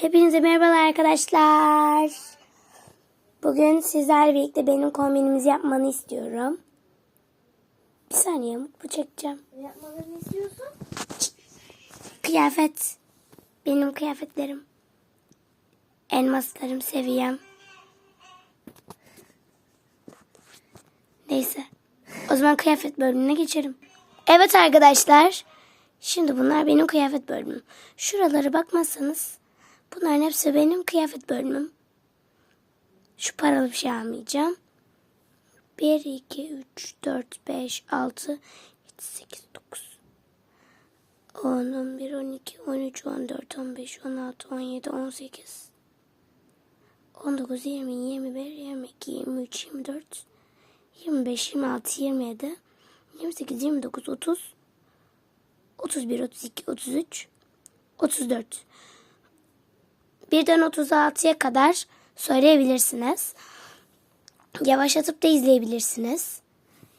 Hepinize merhabalar arkadaşlar. Bugün sizlerle birlikte benim kombinimizi yapmanı istiyorum. Bir saniye mutlu çekeceğim. Yapmalarını istiyorsun. Kıyafet. Benim kıyafetlerim. Elmaslarım seviyem. Neyse. O zaman kıyafet bölümüne geçelim. Evet arkadaşlar. Şimdi bunlar benim kıyafet bölümüm. Şuralara bakmazsanız bunların hepsi benim kıyafet bölümüm. Şu paralı bir şey almayacağım. 1, 2, 3, 4, 5, 6, 7, 8, 9, 10, 11, 12, 13, 14, 15, 16, 17, 18, 19, 20, 21, 22, 23, 24, 25, 26, 27, 28, 29, 30, 31, 32, 33, 34. Birden 36'ya kadar söyleyebilirsiniz. Yavaşlatıp da izleyebilirsiniz.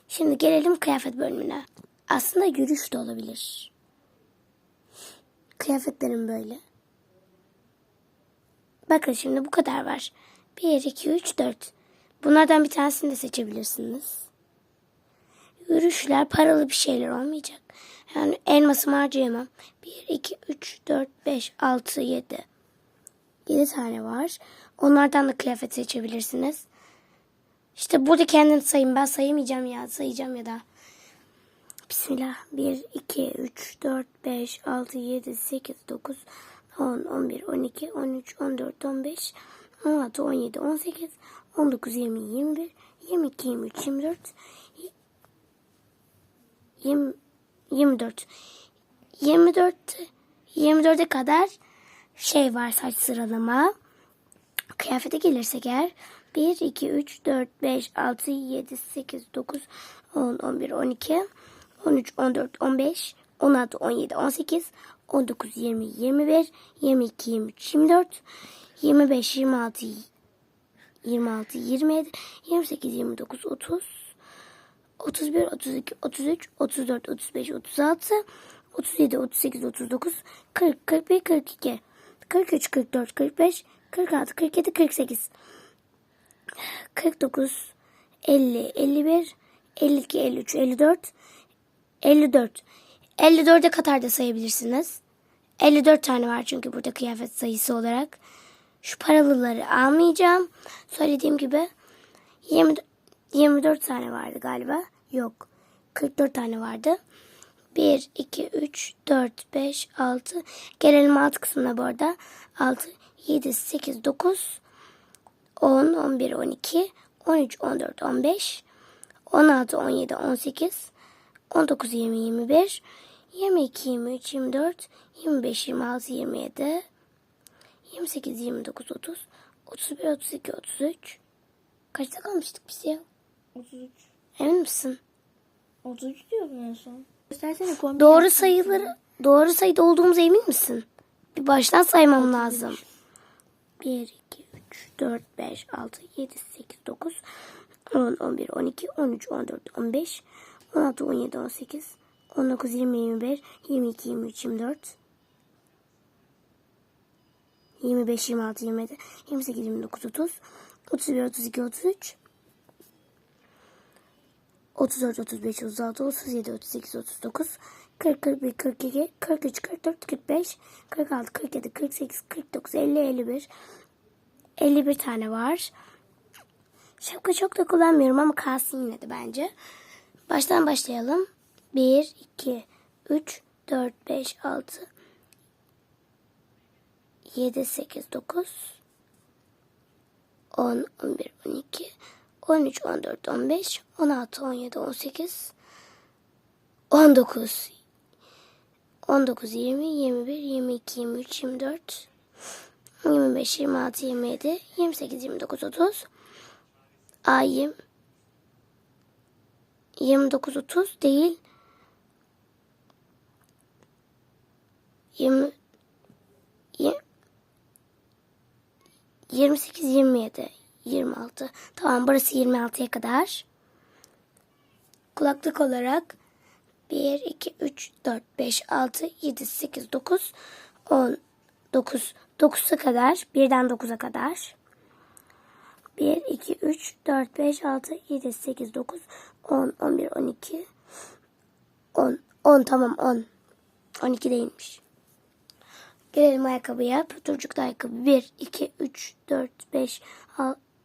Şimdi gelelim kıyafet bölümüne. Aslında yürüyüş de olabilir. Kıyafetlerim böyle. Bakın şimdi bu kadar var. 1, 2, 3, 4. Bunlardan bir tanesini de seçebilirsiniz. Yürüyüşler paralı bir şeyler olmayacak. Yani elmasımı harcayamam. 1, 2, 3, 4, 5, 6, 7. 7 tane var. Onlardan da kıyafet seçebilirsiniz. İşte burada kendiniz sayın. Ben sayamayacağım ya. Sayacağım ya da. Bismillah. 1, 2, 3, 4, 5, 6, 7, 8, 9, 10, 11, 12, 13, 14, 15, 16, 17, 18, 19, 20, 21, 22, 23, 24, 20, 24. 24 24'e kadar şey var saç sıralama. Kıyafete gelirsek eğer 1, 2, 3, 4, 5, 6, 7, 8, 9, 10, 11, 12, 13, 14, 15, 16, 17, 18, 19, 20, 21, 22, 23, 24, 25, 26, 26, 27, 28, 29, 30, 31, 32, 33, 34, 35, 36, 37, 38, 39, 40, 41, 42, 43, 44, 45, 46, 47, 48, 49, 50, 51, 52, 53, 54, 54. 54'e kadar da sayabilirsiniz. 54 tane var çünkü burada kıyafet sayısı olarak. Şu paralıları almayacağım. Söylediğim gibi 20, 24 tane vardı galiba. Yok. 44 tane vardı. 1, 2, 3, 4, 5, 6. Gelelim alt kısmına bu arada. 6, 7, 8, 9, 10, 11, 12, 13, 14, 15, 16, 17, 18, 19, 20, 21, 22, 23, 24, 25, 26, 27, 28, 29, 30, 31, 32, 33. Kaçta kalmıştık biz ya? 33. Emin misin? 33 diyordun en son. Göstersene kombin. Doğru sayıları, doğru sayıda olduğumuza emin misin? Bir baştan saymam lazım. 1, 2, 3, 4, 5, 6, 7, 8, 9, 10, 11, 12, 13, 14, 15, 16, 17, 18, 19, 20, 21, 22, 23, 24, 25, 26, 27, 28, 29, 30, 31, 32, 33, 34, 35, 36, 37, 38, 39, 40, 41, 42, 43, 44, 45, 46, 47, 48, 49, 50, 51. 51 tane var. Şapka çok da kullanmıyorum ama kalsın yine de bence. Baştan başlayalım. 1, 2, 3, 4, 5, 6, 7, 8, 9, 10, 11, 12, 13, 14, 15, 16, 17, 18, 19, 19, 20, 21, 22, 23, 24, 25, 26, 27, 28, 29, 30, A 20, 29, 30 değil. 20, 28, 27, 26. Tamam burası 26'ya kadar. Kulaklık olarak 1, 2, 3, 4, 5, 6, 7, 8, 9, 10, 9, 9'a kadar. Birden 9'a kadar. 1, 2, 3, 4, 5, 6, 7, 8, 9, 10, 11, 12, 10. 10 tamam 10. 12 değilmiş. Gelelim ayakkabıya. Pötürcüklü ayakkabı. 1, 2, 3, 4, 5, 6,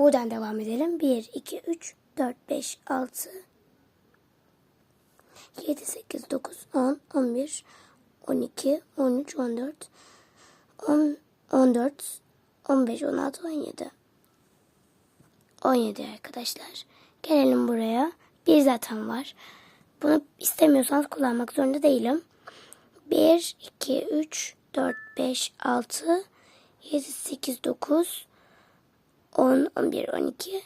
Buradan devam edelim. 1, 2, 3, 4, 5, 6 7, 8, 9, 10, 11, 12, 13, 14, 10, 14, 15, 16, 17. 17 arkadaşlar. Gelelim buraya. Bir zaten var. Bunu istemiyorsanız kullanmak zorunda değilim. 1, 2, 3, 4, 5, 6, 7, 8, 9, 10, 11, 12,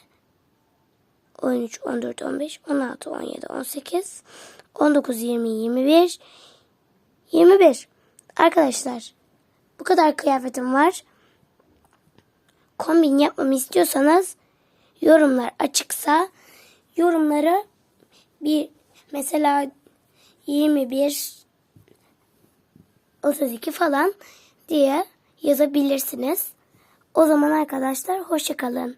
13, 14, 15, 16, 17, 18, 19, 20, 21, 21. Arkadaşlar bu kadar kıyafetim var. Kombin yapmamı istiyorsanız yorumlar açıksa yorumlara bir mesela 21 32 falan diye yazabilirsiniz. O zaman arkadaşlar hoşça kalın.